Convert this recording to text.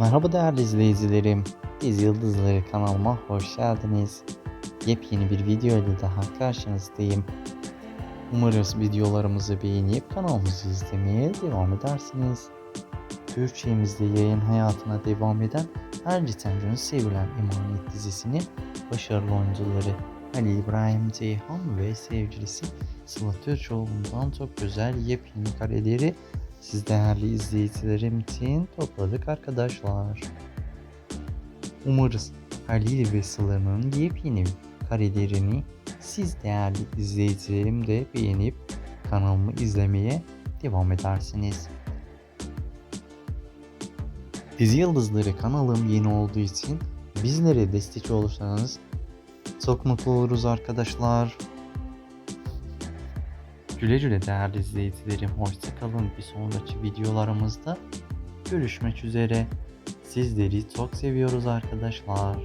Merhaba değerli izleyicilerim. Dizi Yıldızları kanalıma hoş geldiniz. Yepyeni bir video ile daha karşınızdayım. Umarız videolarımızı beğenip kanalımızı izlemeye devam edersiniz. Türkçemizde yayın hayatına devam eden Erci Tanrı'nın sevilen Emanet dizisinin başarılı oyuncuları Ali İbrahim Ceyhan ve sevgilisi Sıla Türkoğlu'ndan çok güzel yepyeni kareleri siz değerli izleyicilerim için topladık arkadaşlar. Umarız Halil ve Sıla'nın yepyeni karelerini siz değerli izleyicilerim de beğenip kanalımı izlemeye devam edersiniz. Dizi Yıldızları kanalım yeni olduğu için bizlere destek olursanız çok mutlu oluruz arkadaşlar. Güle güle değerli izleyicilerim. Hoşçakalın. Bir sonraki videolarımızda görüşmek üzere. Sizleri çok seviyoruz arkadaşlar.